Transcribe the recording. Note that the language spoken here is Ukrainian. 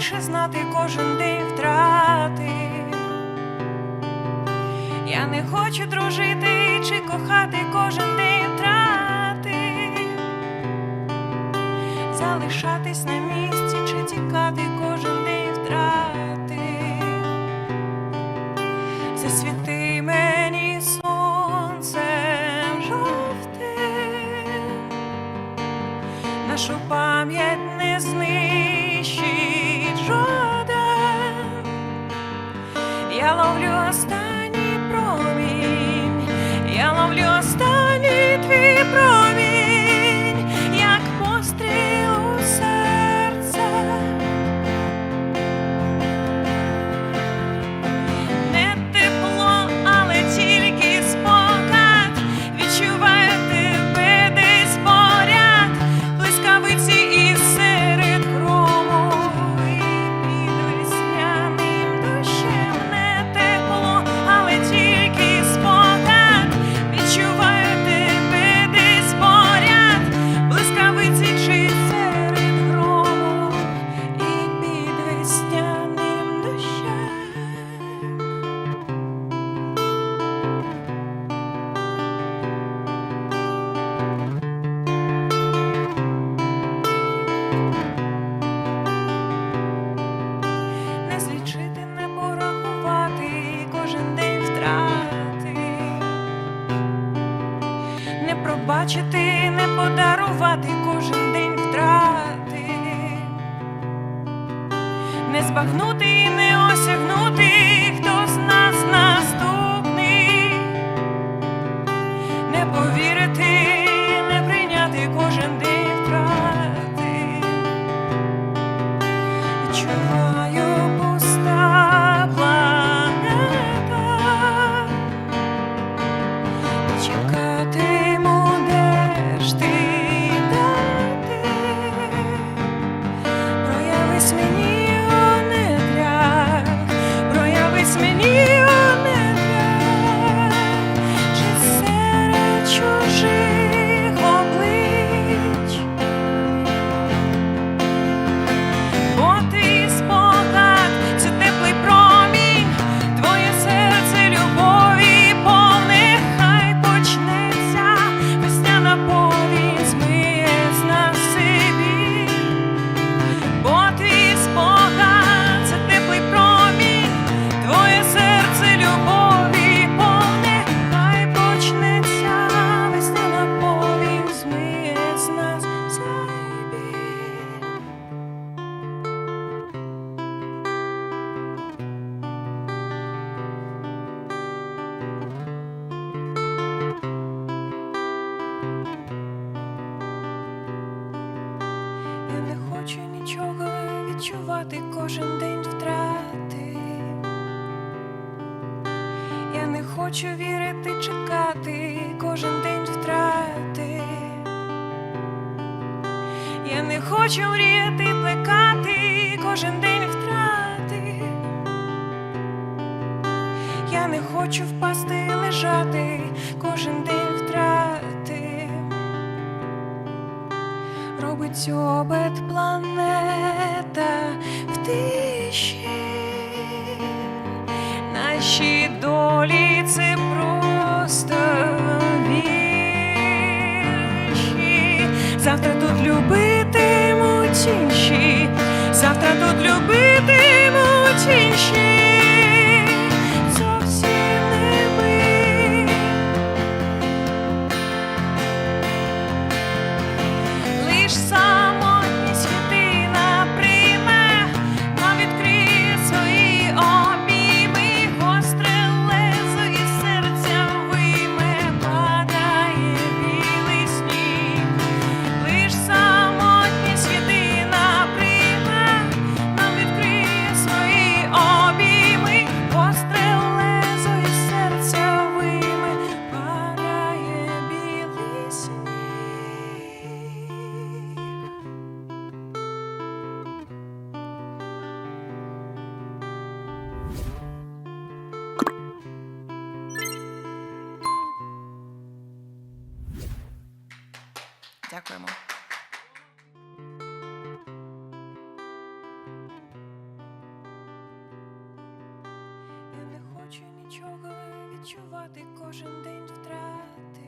більше знати кожен день втрати. Я не хочу дружити чи кохати кожен день втрати. Залишатись на місці чи тікати кожен день втрати. Засвіти мені сонцем жовтим, нашу пам'ять не знищить stop. Пробачити, не подарувати кожен день втрати, не збагнути і не me. Відчувати кожен день втрати. Я не хочу вірити, чекати кожен день втрати. Я не хочу мріяти, плекати кожен день втрати. Я не хочу впасти, лежати робить планета в тиші. Наші долі це просто вірші. Завтра тут любитимуть інші, завтра тут любитимуть інші. Дякуємо. Я не хочу нічого відчувати кожен день втрати.